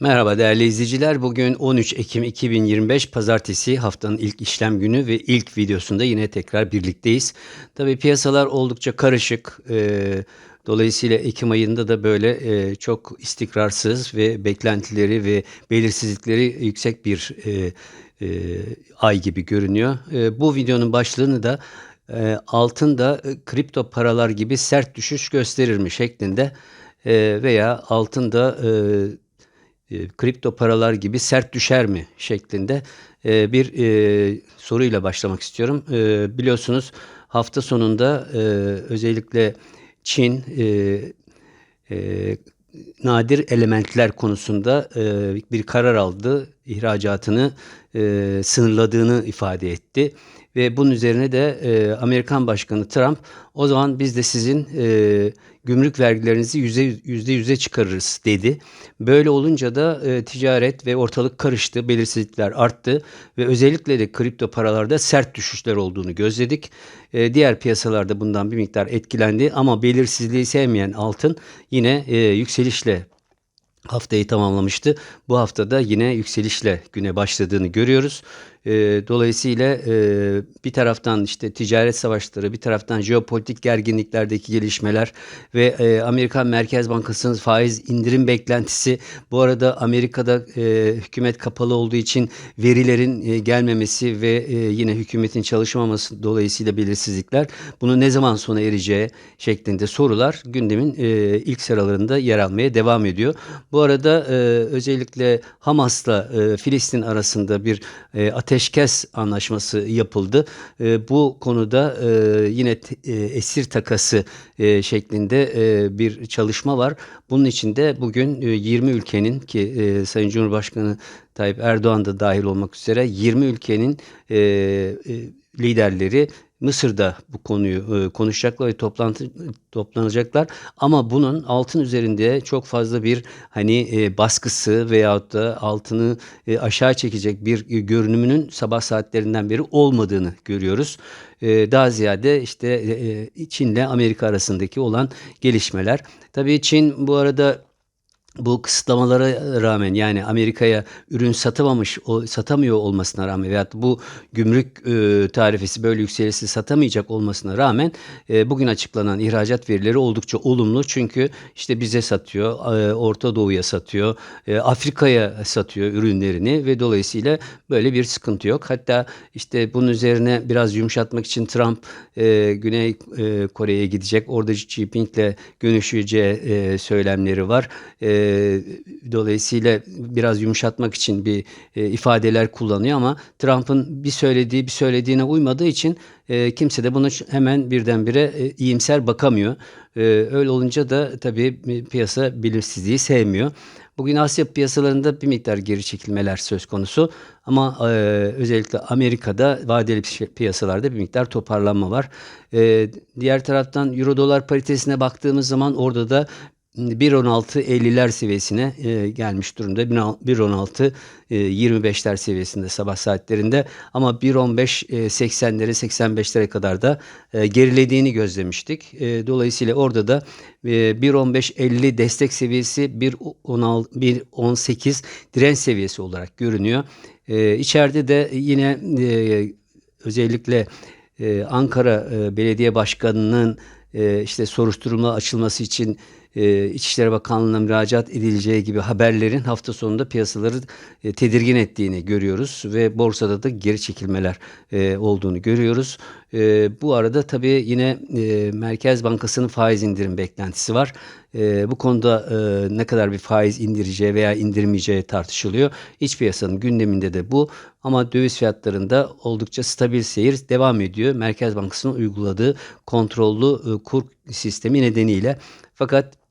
Merhaba değerli izleyiciler. Bugün 13 Ekim 2025 Pazartesi haftanın ilk işlem günü ve ilk videosunda yine tekrar birlikteyiz. Tabii piyasalar oldukça karışık. Ee, dolayısıyla Ekim ayında da böyle e, çok istikrarsız ve beklentileri ve belirsizlikleri yüksek bir e, e, ay gibi görünüyor. Bu videonun başlığını da e, altında e, kripto paralar gibi sert düşüş gösterir mi şeklinde veya altında e, e, kripto paralar gibi sert düşer mi şeklinde e, bir e, soruyla başlamak istiyorum. Biliyorsunuz hafta sonunda özellikle Çin nadir elementler konusunda bir karar aldı. İhracatını sınırladığını ifade etti. Ve bunun üzerine de e, Amerikan Başkanı Trump o zaman biz de sizin e, gümrük vergilerinizi yüzde, yüzde yüze çıkarırız dedi. Böyle olunca da e, ticaret ve ortalık karıştı, belirsizlikler arttı ve özellikle de kripto paralarda sert düşüşler olduğunu gözledik. E, diğer piyasalarda bundan bir miktar etkilendi ama belirsizliği sevmeyen altın yine e, yükselişle haftayı tamamlamıştı. Bu haftada yine yükselişle güne başladığını görüyoruz. E, dolayısıyla e, bir taraftan işte ticaret savaşları, bir taraftan jeopolitik gerginliklerdeki gelişmeler ve e, Amerikan Merkez Bankası'nın faiz indirim beklentisi. Bu arada Amerika'da e, hükümet kapalı olduğu için verilerin e, gelmemesi ve yine hükümetin çalışmaması dolayısıyla belirsizlikler. Bunu ne zaman sona ereceği şeklinde sorular gündemin ilk sıralarında yer almaya devam ediyor. Bu arada özellikle Hamas'la Filistin arasında bir e, ateşkes anlaşması yapıldı. E, bu konuda e, yine e, esir takası e, şeklinde e, bir çalışma var. Bunun için de bugün e, 20 ülkenin ki e, Sayın Cumhurbaşkanı Tayyip Erdoğan da dahil olmak üzere 20 ülkenin e, e, liderleri Mısır'da bu konuyu e, konuşacaklar ve toplantı toplanacaklar ama bunun altın üzerinde çok fazla bir hani e, baskısı veyahut da altını e, aşağı çekecek bir görünümünün sabah saatlerinden beri olmadığını görüyoruz. Daha ziyade işte Çin'le Amerika arasındaki olan gelişmeler. Tabii Çin bu arada bu kısıtlamalara rağmen yani Amerika'ya ürün satamamış, o, satamıyor olmasına rağmen veyahut bu gümrük e, tarifesi böyle yükselisi satamayacak olmasına rağmen e, bugün açıklanan ihracat verileri oldukça olumlu. Çünkü işte bize satıyor, e, Orta Doğu'ya satıyor, e, Afrika'ya satıyor ürünlerini ve dolayısıyla böyle bir sıkıntı yok. Hatta işte bunun üzerine biraz yumuşatmak için Trump e, Güney e, Kore'ye gidecek. Orada Xi Jinping'le görüşeceği e, söylemleri var. E, dolayısıyla biraz yumuşatmak için bir e, ifadeler kullanıyor ama Trump'ın bir söylediği bir söylediğine uymadığı için e, kimse de bunu hemen birdenbire e, iyimser bakamıyor. E, öyle olunca da tabii e, piyasa belirsizliği sevmiyor. Bugün Asya piyasalarında bir miktar geri çekilmeler söz konusu ama e, özellikle Amerika'da vadeli piyasalarda bir miktar toparlanma var. E, diğer taraftan Euro dolar paritesine baktığımız zaman orada da 1.16.50'ler seviyesine e, gelmiş durumda. 1.16 e, 25'ler seviyesinde sabah saatlerinde ama 1.15 e, 80'lere 85'lere kadar da e, gerilediğini gözlemiştik. E, dolayısıyla orada da e, 1.15.50 destek seviyesi 1.18 direnç seviyesi olarak görünüyor. E, içeride de yine e, özellikle e, Ankara e, Belediye Başkanı'nın e, işte soruşturma açılması için e, İçişleri Bakanlığı'na müracaat edileceği gibi haberlerin hafta sonunda piyasaları e, tedirgin ettiğini görüyoruz ve borsada da geri çekilmeler e, olduğunu görüyoruz. Bu arada tabii yine Merkez Bankası'nın faiz indirim beklentisi var. Bu konuda ne kadar bir faiz indireceği veya indirmeyeceği tartışılıyor. İç piyasanın gündeminde de bu ama döviz fiyatlarında oldukça stabil seyir devam ediyor. Merkez Bankası'nın uyguladığı kontrollü e, kur sistemi nedeniyle. Fakat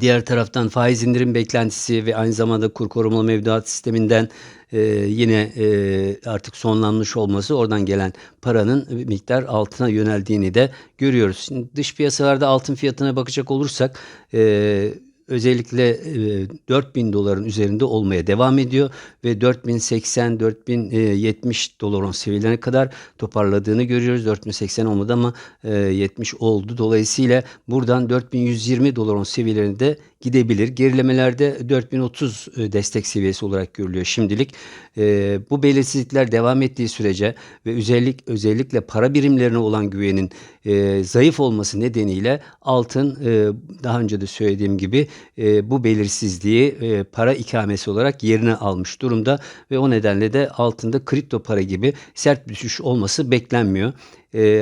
Diğer taraftan faiz indirim beklentisi ve aynı zamanda kur korumalı mevduat sisteminden e, yine e, artık sonlanmış olması oradan gelen paranın miktar altına yöneldiğini de görüyoruz. Şimdi dış piyasalarda altın fiyatına bakacak olursak e, özellikle e, 4000 doların üzerinde olmaya devam ediyor ve 4080 4070 doların seviyelerine kadar toparladığını görüyoruz. 4080 olmadı ama e, 70 oldu. Dolayısıyla buradan 4120 doların seviyelerinde gidebilir. Gerilemelerde 4030 e, destek seviyesi olarak görülüyor şimdilik. E, bu belirsizlikler devam ettiği sürece ve özellik özellikle para birimlerine olan güvenin e, zayıf olması nedeniyle altın daha önce de söylediğim gibi bu belirsizliği para ikamesi olarak yerini almış durumda ve o nedenle de altında kripto para gibi sert bir düşüş olması beklenmiyor.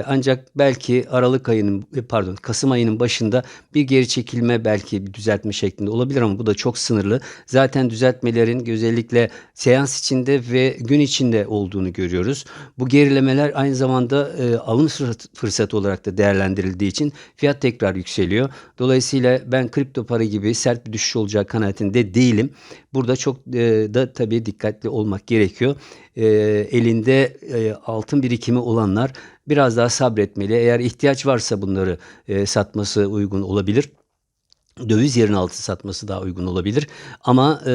Ancak belki Aralık ayının pardon Kasım ayının başında bir geri çekilme belki bir düzeltme şeklinde olabilir ama bu da çok sınırlı. Zaten düzeltmelerin özellikle seans içinde ve gün içinde olduğunu görüyoruz. Bu gerilemeler aynı zamanda e, alım fırsat- fırsatı olarak da değerlendirildiği için fiyat tekrar yükseliyor. Dolayısıyla ben kripto para gibi sert bir düşüş olacağı kanaatinde değilim. Burada çok e, da tabii dikkatli olmak gerekiyor. E, elinde e, altın birikimi olanlar biraz daha sabretmeli. Eğer ihtiyaç varsa bunları e, satması uygun olabilir. Döviz yerine altın satması daha uygun olabilir. Ama e,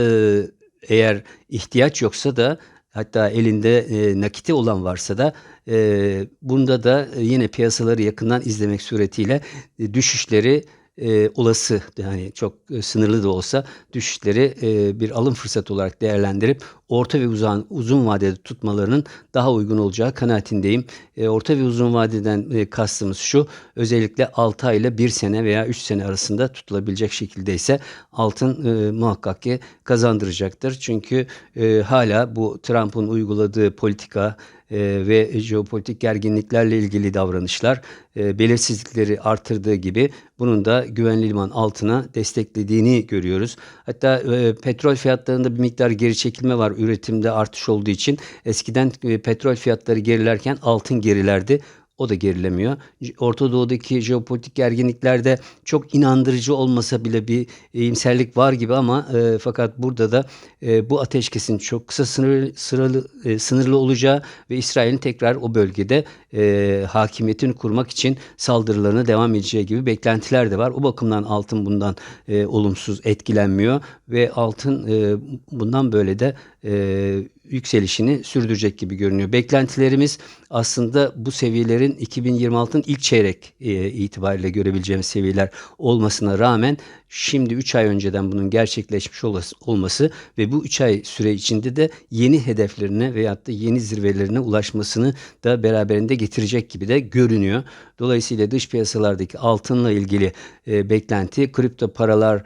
eğer ihtiyaç yoksa da hatta elinde e, nakiti olan varsa da e, bunda da e, yine piyasaları yakından izlemek suretiyle e, düşüşleri e, olası yani çok e, sınırlı da olsa düşüşleri e, bir alım fırsatı olarak değerlendirip orta ve uzun, uzun vadede tutmalarının daha uygun olacağı kanaatindeyim. E, orta ve uzun vadeden e, kastımız şu özellikle 6 ay ile 1 sene veya 3 sene arasında tutulabilecek şekilde ise altın e, muhakkak ki kazandıracaktır. Çünkü e, hala bu Trump'ın uyguladığı politika e, ve jeopolitik gerginliklerle ilgili davranışlar e, belirsizlikleri artırdığı gibi bunun da güvenli liman altına desteklediğini görüyoruz. Hatta e, petrol fiyatlarında bir miktar geri çekilme var üretimde artış olduğu için. Eskiden e, petrol fiyatları gerilerken altın gerilerdi. O da gerilemiyor. Orta Doğu'daki jeopolitik gerginliklerde çok inandırıcı olmasa bile bir iyimserlik var gibi ama e, fakat burada da e, bu ateşkesin çok kısa sınır, sıralı, e, sınırlı olacağı ve İsrail'in tekrar o bölgede e, hakimiyetini kurmak için saldırılarına devam edeceği gibi beklentiler de var. O bakımdan altın bundan e, olumsuz etkilenmiyor ve altın e, bundan böyle de e, yükselişini sürdürecek gibi görünüyor. Beklentilerimiz aslında bu seviyelerin 2026'ın ilk çeyrek e, itibariyle görebileceğimiz seviyeler olmasına rağmen şimdi 3 ay önceden bunun gerçekleşmiş olması ve bu 3 ay süre içinde de yeni hedeflerine veyahut da yeni zirvelerine ulaşmasını da beraberinde getirecek gibi de görünüyor. Dolayısıyla dış piyasalardaki altınla ilgili e, beklenti kripto paralar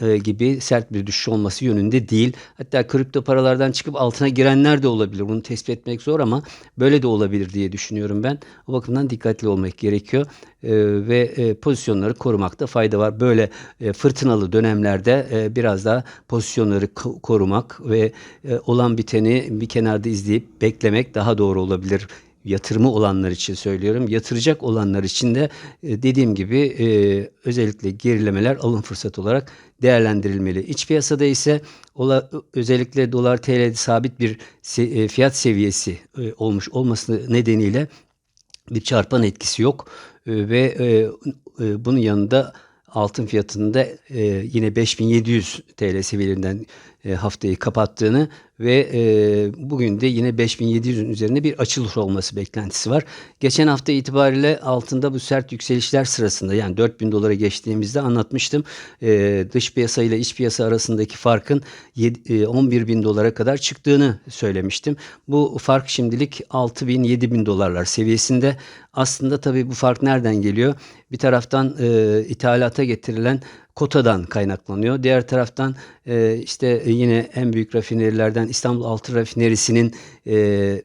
e, gibi sert bir düşüş olması yönünde değil. Hatta kripto paralardan çıkıp altına girenler de olabilir. Bunu tespit etmek zor ama böyle de olabilir diye düşünüyorum ben. O bakımdan dikkatli olmak gerekiyor E, ve e, pozisyonları korumakta fayda var. Böyle e, fırtınalı dönemlerde e, biraz daha pozisyonları ko- korumak ve e, olan biteni bir kenarda izleyip beklemek daha doğru olabilir yatırımı olanlar için söylüyorum. Yatıracak olanlar için de e, dediğim gibi e, özellikle gerilemeler alım fırsatı olarak değerlendirilmeli. İç piyasada ise özellikle dolar TL'de sabit bir e, fiyat seviyesi olmuş olması nedeniyle bir çarpan etkisi yok ve bunun yanında altın fiyatında yine 5700 TL seviyelerinden e, haftayı kapattığını ve e, bugün de yine 5700'ün üzerinde bir açılış olması beklentisi var. Geçen hafta itibariyle altında bu sert yükselişler sırasında yani 4000 dolara geçtiğimizde anlatmıştım. E, dış piyasa ile iç piyasa arasındaki farkın 11 bin dolara kadar çıktığını söylemiştim. Bu fark şimdilik 6 bin 7 bin dolarlar seviyesinde. Aslında tabii bu fark nereden geliyor? Bir taraftan ithalata getirilen kotadan kaynaklanıyor. Diğer taraftan e, işte yine en büyük rafinerilerden İstanbul Altın Rafinerisi'nin e, e,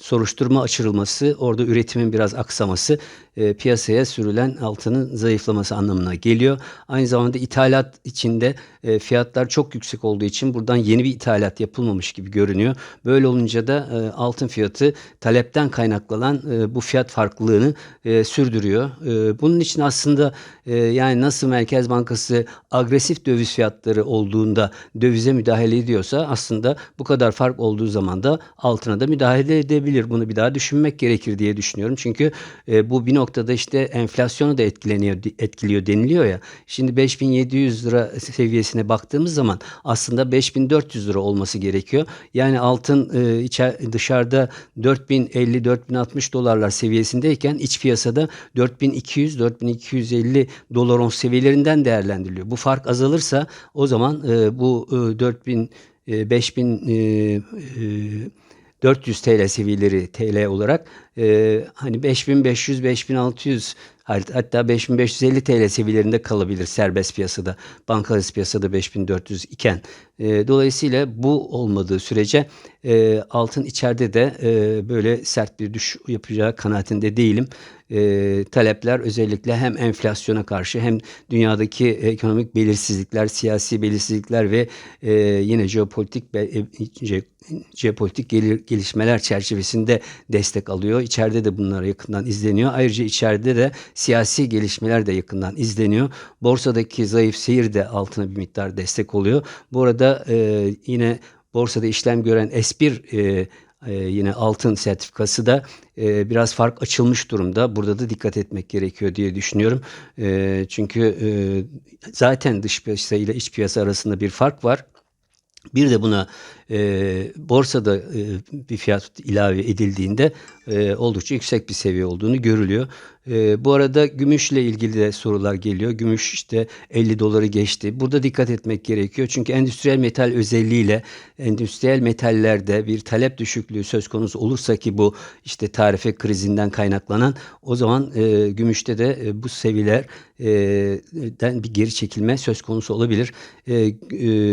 soruşturma açılması, orada üretimin biraz aksaması e, piyasaya sürülen altının zayıflaması anlamına geliyor. Aynı zamanda ithalat içinde e, fiyatlar çok yüksek olduğu için buradan yeni bir ithalat yapılmamış gibi görünüyor. Böyle olunca da e, altın fiyatı talepten kaynaklanan e, bu fiyat farklılığını e, sürdürüyor. E, bunun için aslında e, yani nasıl Merkez Bankası agresif döviz fiyatları olduğunda dövize müdahale ediyorsa aslında bu kadar fark olduğu zaman da altına da müdahale edebilir. Bunu bir daha düşünmek gerekir diye düşünüyorum. Çünkü e, bu bir noktada işte enflasyonu da etkileniyor etkiliyor deniliyor ya. Şimdi 5700 lira seviyesine baktığımız zaman aslında 5400 lira olması gerekiyor. Yani altın e, içer, dışarıda 4050 4060 dolarlar seviyesindeyken iç piyasada 4200 4250 dolar ons seviyelerinden değerlendiriliyor. Bu fark azalırsa o zaman e, bu e, 4000 e, 5000 e, e, 400 TL seviyeleri TL olarak e, hani 5500 5600 hatta 5550 TL seviyelerinde kalabilir serbest piyasada. Bankalarız piyasada 5400 iken. E, dolayısıyla bu olmadığı sürece e, altın içeride de e, böyle sert bir düş yapacağı kanaatinde değilim. E, talepler özellikle hem enflasyona karşı hem dünyadaki ekonomik belirsizlikler, siyasi belirsizlikler ve e, yine jeopolitik be, e, jeopolitik gelişmeler çerçevesinde destek alıyor. İçeride de bunlar yakından izleniyor. Ayrıca içeride de siyasi gelişmeler de yakından izleniyor. Borsadaki zayıf seyir de altına bir miktar destek oluyor. Bu arada e, yine borsada işlem gören S1 e, e, yine altın sertifikası da e, biraz fark açılmış durumda. Burada da dikkat etmek gerekiyor diye düşünüyorum. E, çünkü e, zaten dış piyasa ile iç piyasa arasında bir fark var. Bir de buna e, borsada e, bir fiyat ilave edildiğinde e, oldukça yüksek bir seviye olduğunu görülüyor. E, bu arada gümüşle ilgili de sorular geliyor. Gümüş işte 50 doları geçti. Burada dikkat etmek gerekiyor. Çünkü endüstriyel metal özelliğiyle endüstriyel metallerde bir talep düşüklüğü söz konusu olursa ki bu işte tarife krizinden kaynaklanan o zaman e, gümüşte de e, bu seviyeler e, bir geri çekilme söz konusu olabilir. E, e,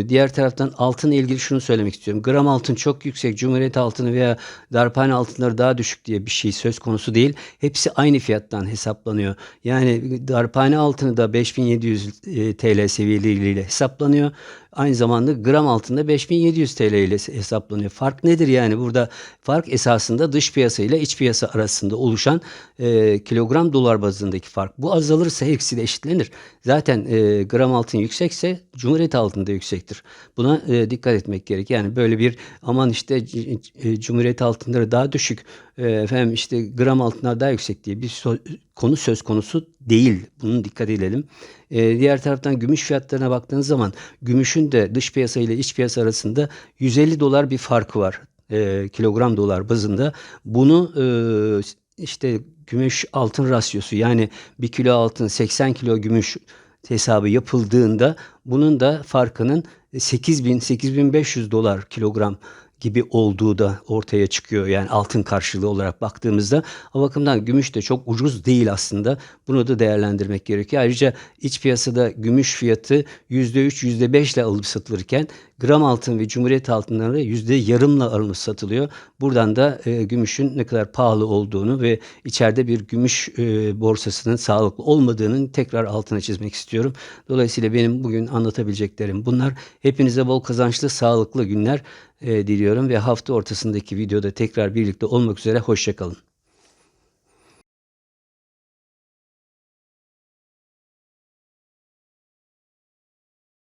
diğer taraftan altınla ilgili şunu söylemek istiyorum. Gram altın çok yüksek, Cumhuriyet altını veya darphane altınları daha düşük diye bir şey söz konusu değil. Hepsi aynı fiyattan hesaplanıyor. Yani darphane altını da 5700 e, TL seviyeleriyle hesaplanıyor. Aynı zamanda gram altında 5700 TL ile hesaplanıyor. Fark nedir yani? Burada fark esasında dış piyasa ile iç piyasa arasında oluşan e, kilogram dolar bazındaki fark. Bu azalırsa hepsi de eşitlenir. Zaten e, gram altın yüksekse Cumhuriyet altında yüksektir. Buna e, dikkat etmek gerek. Yani böyle bir aman işte e, Cumhuriyet altınları daha düşük, e, efendim işte gram altınlar daha yüksek diye bir so konu söz konusu değil. Bunun dikkat edelim. E, diğer taraftan gümüş fiyatlarına baktığınız zaman gümüşün de dış piyasa ile iç piyasa arasında 150 dolar bir farkı var. E, kilogram dolar bazında. Bunu e, işte gümüş altın rasyosu yani bir kilo altın 80 kilo gümüş hesabı yapıldığında bunun da farkının 8000 8500 dolar kilogram gibi olduğu da ortaya çıkıyor. Yani altın karşılığı olarak baktığımızda o bakımdan gümüş de çok ucuz değil aslında. Bunu da değerlendirmek gerekiyor. Ayrıca iç piyasada gümüş fiyatı %3, %5 ile alıp satılırken gram altın ve cumhuriyet altınları yüzde yarımla alınıp satılıyor. Buradan da e, gümüşün ne kadar pahalı olduğunu ve içeride bir gümüş e, borsasının sağlıklı olmadığının tekrar altına çizmek istiyorum. Dolayısıyla benim bugün anlatabileceklerim bunlar. Hepinize bol kazançlı, sağlıklı günler e, diliyorum ve hafta ortasındaki videoda tekrar birlikte olmak üzere. Hoşçakalın.